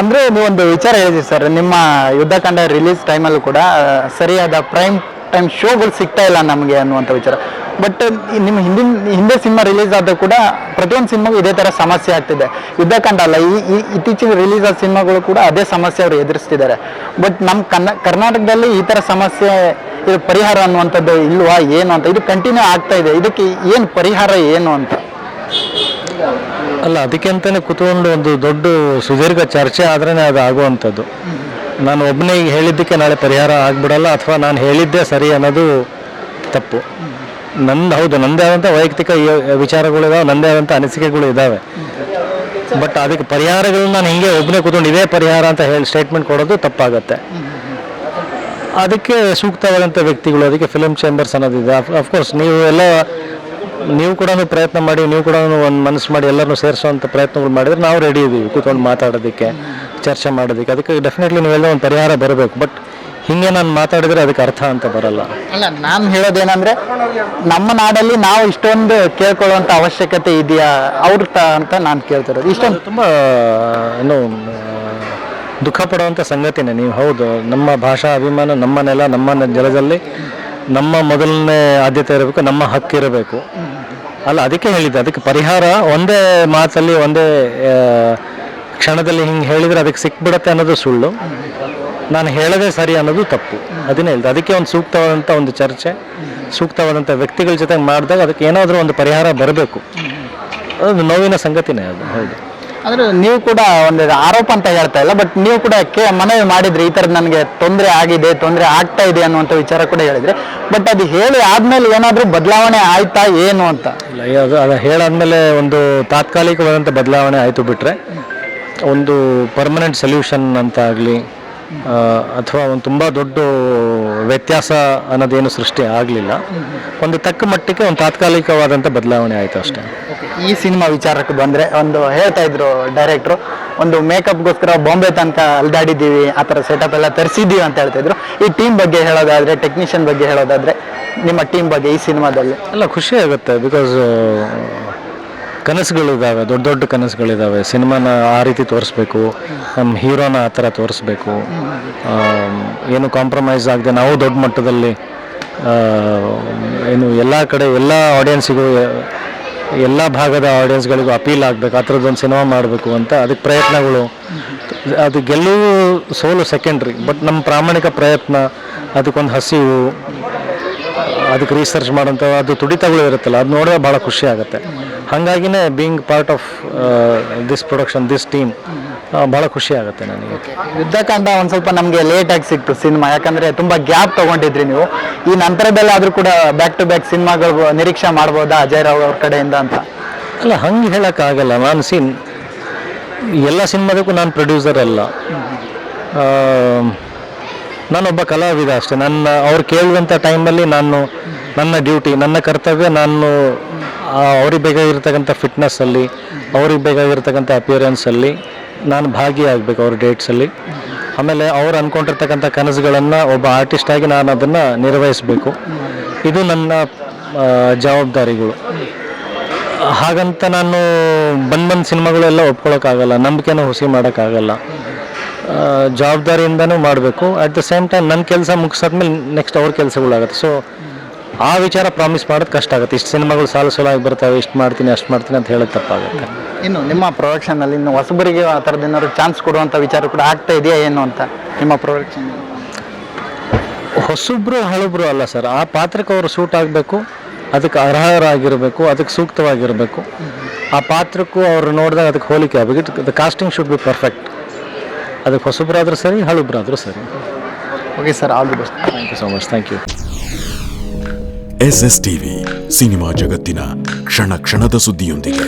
ಅಂದ್ರೆ ಒಂದು ವಿಚಾರ ಹೇಳಿದ್ರಿ ಸರ್, ನಿಮ್ಮ ಯುದ್ಧಕಾಂಡ ರಿಲೀಸ್ ಟೈಮಲ್ಲೂ ಕೂಡ ಸರಿಯಾದ ಪ್ರೈಮ್ ಟೈಮ್ ಶೋಗಳು ಸಿಗ್ತಾ ಇಲ್ಲ ನಮಗೆ ಅನ್ನುವಂಥ ವಿಚಾರ. ಬಟ್ ನಿಮ್ಮ ಹಿಂದಿನ, ಹಿಂದೆ ಸಿನಿಮಾ ರಿಲೀಸ್ ಆದ ಕೂಡ ಪ್ರತಿಯೊಂದು ಸಿನಿಮಾಗೂ ಇದೇ ಥರ ಸಮಸ್ಯೆ ಆಗ್ತಿದೆ. ಯುದ್ಧಕಾಂಡ ಅಲ್ಲ, ಈ ಇತ್ತೀಚಿನ ರಿಲೀಸ್ ಆದ ಸಿನಿಮಾಗಳು ಕೂಡ ಅದೇ ಸಮಸ್ಯೆ ಅವರು ಎದುರಿಸ್ತಿದ್ದಾರೆ. ಬಟ್ ನಮ್ಮ ಕನ್ನ ಕರ್ನಾಟಕದಲ್ಲಿ ಈ ಥರ ಸಮಸ್ಯೆ, ಇದು ಪರಿಹಾರ ಅನ್ನುವಂಥದ್ದು ಇಲ್ವಾ, ಏನು ಅಂತ, ಇದು ಕಂಟಿನ್ಯೂ ಆಗ್ತಾ ಇದೆ. ಇದಕ್ಕೆ ಏನು ಪರಿಹಾರ ಏನು ಅಂತ? ಅಲ್ಲ, ಅದಕ್ಕೆ ಅಂತಾನೆ ಕೂತ್ಕೊಂಡು ಒಂದು ದೊಡ್ಡ ಸುದೀರ್ಘ ಚರ್ಚೆ ಆದ್ರೇ ಅದು ಆಗುವಂಥದ್ದು. ನಾನು ಒಬ್ಬನೇ ಹೇಳಿದ್ದಕ್ಕೆ ನಾಳೆ ಪರಿಹಾರ ಆಗ್ಬಿಡಲ್ಲ ಅಥವಾ ನಾನು ಹೇಳಿದ್ದೆ ಸರಿ ಅನ್ನೋದು ತಪ್ಪು. ನಂದು ಹೌದು ನನ್ನದೇ ಆದಂಥ ವೈಯಕ್ತಿಕ ವಿಚಾರಗಳಿದಾವೆ ನಂದೇ ಆದಂಥ ಅನಿಸಿಕೆಗಳು ಇದ್ದಾವೆ ಬಟ್ ಅದಕ್ಕೆ ಪರಿಹಾರಗಳನ್ನ ನಾನು ಹಿಂಗೆ ಒಬ್ಬನೇ ಕೂತ್ಕೊಂಡು ಇದೇ ಪರಿಹಾರ ಅಂತ ಹೇಳಿ ಸ್ಟೇಟ್ಮೆಂಟ್ ಕೊಡೋದು ತಪ್ಪಾಗತ್ತೆ. ಅದಕ್ಕೆ ಸೂಕ್ತವಾದಂಥ ವ್ಯಕ್ತಿಗಳು, ಅದಕ್ಕೆ ಫಿಲಮ್ ಚೇಂಬರ್ಸ್ ಅನ್ನೋದಿದೆ. ಅಫ್ಕೋರ್ಸ್ ನೀವು ಎಲ್ಲ ನೀವು ಕೂಡ ಪ್ರಯತ್ನ ಮಾಡಿ ನೀವು ಕೂಡ ಒಂದು ಮನಸ್ಸು ಮಾಡಿ ಎಲ್ಲರನ್ನೂ ಸೇರಿಸುವಂಥ ಪ್ರಯತ್ನಗಳು ಮಾಡಿದ್ರೆ ನಾವು ರೆಡಿ ಇದ್ದೀವಿ ಕೂತ್ಕೊಂಡು ಮಾತಾಡೋದಕ್ಕೆ ಚರ್ಚೆ ಮಾಡೋದಕ್ಕೆ. ಅದಕ್ಕೆ ಡೆಫಿನೆಟ್ಲಿ ನೀವೆಲ್ಲ ಒಂದು ಪರಿಹಾರ ಬರಬೇಕು. ಬಟ್ ಹಿಂಗೆ ನಾನು ಮಾತಾಡಿದ್ರೆ ಅದಕ್ಕೆ ಅರ್ಥ ಅಂತ ಬರಲ್ಲ. ಅಲ್ಲ ನಾನು ಹೇಳೋದೇನಂದ್ರೆ ನಮ್ಮ ನಾಡಲ್ಲಿ ನಾವು ಇಷ್ಟೊಂದು ಕೇಳ್ಕೊಳ್ಳುವಂಥ ಅವಶ್ಯಕತೆ ಇದೆಯಾ? ಅವ್ರ ಅಂತ ನಾನು ಕೇಳ್ತಿರೋದು. ಇಷ್ಟೊಂದು ತುಂಬ ಏನು ದುಃಖ ಪಡುವಂಥ ಸಂಗತಿನೇ ನೀವು. ಹೌದು ನಮ್ಮ ಭಾಷಾ ಅಭಿಮಾನ ನಮ್ಮ ನೆಲ ನಮ್ಮ ಜಲದಲ್ಲಿ ನಮ್ಮ ಮೊದಲನೇ ಆದ್ಯತೆ ಇರಬೇಕು ನಮ್ಮ ಹಕ್ಕಿರಬೇಕು ಅಲ್ಲ, ಅದಕ್ಕೆ ಹೇಳಿದ್ದೆ, ಅದಕ್ಕೆ ಪರಿಹಾರ ಒಂದೇ ಮಾತಲ್ಲಿ, ಒಂದೇ ಕ್ಷಣದಲ್ಲಿ ಹಿಂಗೆ ಹೇಳಿದರೆ ಅದಕ್ಕೆ ಸಿಕ್ಬಿಡತ್ತೆ ಅನ್ನೋದು ಸುಳ್ಳು. ನಾನು ಹೇಳದೇ ಸರಿ ಅನ್ನೋದು ತಪ್ಪು. ಅದನ್ನೇ ಹೇಳಿದೆ. ಅದಕ್ಕೆ ಒಂದು ಸೂಕ್ತವಾದಂಥ ಒಂದು ಚರ್ಚೆ, ಸೂಕ್ತವಾದಂಥ ವ್ಯಕ್ತಿಗಳ ಜೊತೆ ಮಾಡಿದಾಗ ಅದಕ್ಕೆ ಏನಾದರೂ ಒಂದು ಪರಿಹಾರ ಬರಬೇಕು. ಅದು ನೋವಿನ ಸಂಗತಿನೇ ಅದು. ಹೌದು. ಅಂದ್ರೆ ನೀವು ಕೂಡ ಒಂದು ಆರೋಪ ಅಂತ ಹೇಳ್ತಾ ಇಲ್ಲ ಬಟ್ ನೀವು ಕೂಡ ಕೇ ಮನವಿ ಮಾಡಿದ್ರಿ ಈ ಥರದ್ದು ನನಗೆ ತೊಂದರೆ ಆಗಿದೆ ತೊಂದರೆ ಆಗ್ತಾ ಇದೆ ಅನ್ನುವಂಥ ವಿಚಾರ ಕೂಡ ಹೇಳಿದ್ರಿ. ಬಟ್ ಅದು ಹೇಳಿ ಆದ್ಮೇಲೆ ಏನಾದರೂ ಬದಲಾವಣೆ ಆಯ್ತಾ ಏನು ಅಂತ? ಇಲ್ಲ ಅದು ಅದು ಹೇಳಾದ್ಮೇಲೆ ಒಂದು ತಾತ್ಕಾಲಿಕವಾದಂಥ ಬದಲಾವಣೆ ಆಯಿತು ಬಿಟ್ಟರೆ ಒಂದು ಪರ್ಮನೆಂಟ್ ಸೊಲ್ಯೂಷನ್ ಅಂತ ಆಗಲಿ ಅಥವಾ ಒಂದು ತುಂಬ ದೊಡ್ಡ ವ್ಯತ್ಯಾಸ ಅನ್ನೋದೇನು ಸೃಷ್ಟಿ ಆಗಲಿಲ್ಲ. ಒಂದು ತಕ್ಕ ಮಟ್ಟಿಗೆ ಒಂದು ತಾತ್ಕಾಲಿಕವಾದಂಥ ಬದಲಾವಣೆ ಆಯಿತು ಅಷ್ಟೇ. ಈ ಸಿನಿಮಾ ವಿಚಾರಕ್ಕೆ ಬಂದರೆ ಒಂದು ಹೇಳ್ತಾ ಇದ್ರು ಡೈರೆಕ್ಟ್ರು ಒಂದು ಮೇಕಪ್ಗೋಸ್ಕರ ಬಾಂಬೆ ತನಕ ಅಲ್ದಾಡಿದ್ದೀವಿ, ಆ ಥರ ಸೆಟಪ್ ಎಲ್ಲ ತರಿಸಿದ್ದೀವಿ ಅಂತ ಹೇಳ್ತಾ ಇದ್ರು. ಈ ಟೀಮ್ ಬಗ್ಗೆ ಹೇಳೋದಾದ್ರೆ ಟೆಕ್ನಿಷಿಯನ್ ಬಗ್ಗೆ ಹೇಳೋದಾದ್ರೆ, ನಿಮ್ಮ ಟೀಮ್ ಬಗ್ಗೆ ಈ ಸಿನಿಮಾದಲ್ಲಿ? ಎಲ್ಲ ಖುಷಿ ಆಗುತ್ತೆ ಬಿಕಾಸ್ ಕನಸುಗಳಿದ್ದಾವೆ ದೊಡ್ಡ ದೊಡ್ಡ ಕನಸುಗಳಿದ್ದಾವೆ ಸಿನಿಮಾನ ಆ ರೀತಿ ತೋರಿಸ್ಬೇಕು, ನಮ್ಮ ಹೀರೋನ ಆ ಥರ ತೋರಿಸ್ಬೇಕು. ಏನು ಕಾಂಪ್ರಮೈಸ್ ಆಗದೆ ನಾವು ದೊಡ್ಡ ಮಟ್ಟದಲ್ಲಿ ಏನು ಎಲ್ಲ ಕಡೆ, ಎಲ್ಲ ಆಡಿಯನ್ಸಿಗೂ ಎಲ್ಲ ಭಾಗದ ಆಡಿಯನ್ಸ್ಗಳಿಗೂ ಅಪೀಲ್ ಆಗಬೇಕು, ಆ ಥರದ್ದೊಂದು ಸಿನಿಮಾ ಮಾಡಬೇಕು ಅಂತ ಅದಕ್ಕೆ ಪ್ರಯತ್ನಗಳು. ಅದು ಗೆಲುವು ಸೋಲು ಸೆಕೆಂಡ್ರಿ ಬಟ್ ನಮ್ಮ ಪ್ರಾಮಾಣಿಕ ಪ್ರಯತ್ನ, ಅದಕ್ಕೊಂದು ಹಸಿವು, ಅದಕ್ಕೆ ರಿಸರ್ಚ್ ಮಾಡೋಂಥ ಅದು ತುಡಿತಗಳು ಇರುತ್ತಲ್ಲ, ಅದು ನೋಡಿದ್ರೆ ಭಾಳ ಖುಷಿ ಆಗುತ್ತೆ. ಹಾಗಾಗಿನೇ being part of this production this team ಭಾಳ ಖುಷಿ ಆಗುತ್ತೆ ನನಗೆ. ಯುದ್ಧಕಾಂಡ ಒಂದು ಸ್ವಲ್ಪ ನಮಗೆ ಲೇಟ್ ಆಗಿ ಸಿಕ್ತು ಸಿನಿಮಾ ಯಾಕಂದ್ರೆ ತುಂಬಾ ಗ್ಯಾಪ್ ತಗೊಂಡಿದ್ರಿ ನೀವು. ಈ ನಂತರದಲ್ಲಾದ್ರೂ ಕೂಡ ಬ್ಯಾಕ್ ಟು ಬ್ಯಾಕ್ ಸಿನಿಮಾಗಳು ನಿರೀಕ್ಷೆ ಮಾಡ್ಬೋದಾ ಅಜಯ್ ರಾವ್ ಅವ್ರ ಕಡೆಯಿಂದ ಅಂತ? ಅಲ್ಲ ಹಂಗೆ ಹೇಳೋಕ್ಕಾಗಲ್ಲ. ನಾನು ಸಿನ್ ಎಲ್ಲ ಸಿನಿಮಾದಕ್ಕೂ ನಾನು ಪ್ರೊಡ್ಯೂಸರ್ ಅಲ್ಲ. ನಾನೊಬ್ಬ ಕಲಾವಿದ ಅಷ್ಟೇ. ನನ್ನ ಅವ್ರು ಕೇಳುವಂಥ ಟೈಮಲ್ಲಿ ನಾನು ನನ್ನ ಡ್ಯೂಟಿ ನನ್ನ ಕರ್ತವ್ಯ ನಾನು ಅವ್ರಿಗೆ ಬೇಕಾಗಿರ್ತಕ್ಕಂಥ ಫಿಟ್ನೆಸ್ಸಲ್ಲಿ ಅವ್ರಿಗೆ ಬೇಕಾಗಿರ್ತಕ್ಕಂಥ ಅಪಿಯರೆನ್ಸಲ್ಲಿ ನಾನು ಭಾಗಿಯಾಗಬೇಕು ಅವ್ರ ಡೇಟ್ಸಲ್ಲಿ ಆಮೇಲೆ ಅವ್ರು ಅಂದ್ಕೊಂಡಿರ್ತಕ್ಕಂಥ ಕನಸುಗಳನ್ನು ಒಬ್ಬ ಆರ್ಟಿಸ್ಟಾಗಿ ನಾನು ಅದನ್ನು ನಿರ್ವಹಿಸಬೇಕು. ಇದು ನನ್ನ ಜವಾಬ್ದಾರಿಗಳು. ಹಾಗಂತ ನಾನು ಬಂದ್ ಬಂದ್ ಸಿನಿಮಾಗಳೆಲ್ಲ ಒಪ್ಕೊಳ್ಳೋಕ್ಕಾಗಲ್ಲ ನಂಬಿಕೆನೂ ಹುಸಿ ಮಾಡೋಕ್ಕಾಗಲ್ಲ. ಜವಾಬ್ದಾರಿಯಿಂದನೂ ಮಾಡಬೇಕು. ಅಟ್ ದ ಸೇಮ್ ಟೈಮ್ ನನ್ನ ಕೆಲಸ ಮುಗಿಸಾದ್ಮೇಲೆ ನೆಕ್ಸ್ಟ್ ಅವ್ರ ಕೆಲಸಗಳಾಗುತ್ತೆ. ಸೊ ಆ ವಿಚಾರ ಪ್ರಾಮಿಸ್ ಮಾಡೋದು ಕಷ್ಟ ಆಗುತ್ತೆ. ಇಷ್ಟು ಸಿನಿಮಾಗಳು ಸಾಲು ಸಾಲಾಗಿ ಬರ್ತವೆ, ಇಷ್ಟು ಮಾಡ್ತೀನಿ, ಅಷ್ಟು ಮಾಡ್ತೀನಿ ಅಂತ ಹೇಳೋದು ತಪ್ಪಾಗುತ್ತೆ. ಇನ್ನು ನಿಮ್ಮ ಪ್ರೊಡಕ್ಷನ್ ಅಲ್ಲಿ ಇನ್ನು ಹೊಸಬರಿಗೆ ಆ ಥರದ್ದು ಏನಾದ್ರು ಚಾನ್ಸ್ ಕೊಡುವಂತ ವಿಚಾರ ಕೂಡ ಆಗ್ತಾ ಇದೆಯಾ ಏನು ಅಂತ ನಿಮ್ಮ ಪ್ರೊಡಕ್ಷನ್ ಹೊಸಬ್ರು ಹಳಬ್ರು ಅಲ್ಲ ಸರ್. ಆ ಪಾತ್ರಕ್ಕೆ ಅವರು ಸೂಟ್ ಆಗಬೇಕು ಅದಕ್ಕೆ ಅರ್ಹರಾಗಿರಬೇಕು ಅದಕ್ಕೆ ಸೂಕ್ತವಾಗಿರಬೇಕು. ಆ ಪಾತ್ರಕ್ಕೂ ಅವರು ನೋಡಿದಾಗ ಅದಕ್ಕೆ ಹೋಲಿಕೆ ಆಗಬೇಕು. The casting should be perfect ಅದಕ್ಕೆ ಹೊಸಬ್ರಾದರೂ ಸರಿ ಹಳಬ್ರಾದರೂ ಸರಿ. Okay sir all the best thank you so much thank you S S TV cinema ಜಗತ್ತಿನ ಕ್ಷಣ ಕ್ಷಣದ ಸುದ್ದಿಯೊಂದಿಗೆ.